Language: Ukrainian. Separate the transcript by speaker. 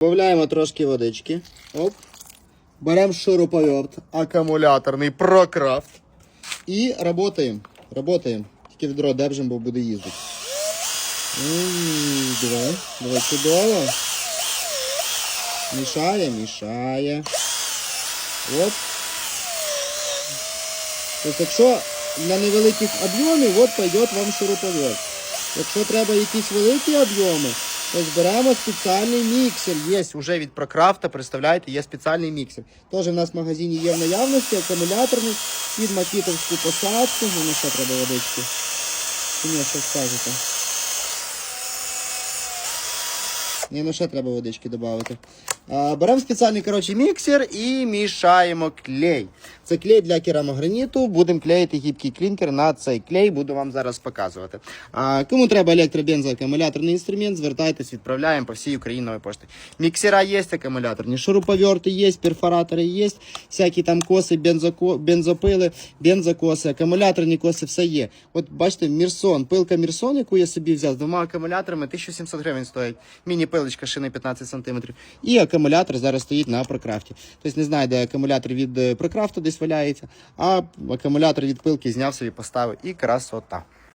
Speaker 1: Додаємо трошки водички. Оп. Беремо шуруповерт акумуляторний прокрафт. І працюємо. Работаємо. Тільки відро держимо, бо буде їздити. Давай, давай чудово. Мішає, мішає. От. Тобто, якщо на невеликих об'ємів, от пойде вам шуруповерт. Якщо треба якісь великі об'єми, то беремо спеціальний міксер. Є вже від Прокрафта, представляєте, є спеціальний міксер. Теж в нас в магазині є в наявності, акумуляторний, під макітовську посадку. Ну, що треба водички. Чи ні, що скажете? Ні, ну ще треба водички додати. Беремо спеціальний коротше, міксер і мішаємо клей. Це клей для керамограніту. Будемо клеїти гібкий клінкер на цей клей, буду вам зараз показувати. А, кому треба електробензоакумуляторний інструмент, звертайтесь, відправляємо по всій Україні нової пошти. Міксера є, акумуляторні, шуруповерти є, перфоратори є, всякі там коси, бензоко, бензопили, бензокоси, акумуляторні коси, все є. От бачите, Мірсон, пилка Мірсон, яку я собі взяв з двома акумуляторами, 1700 гривень стоїть. Міні-пилочка шини 15 см. І акумулятор зараз стоїть на прокрафті. Тобто не знаю, де акумулятор від е, прокрафту десь валяється, а акумулятор від пилки зняв собі, поставив і красота.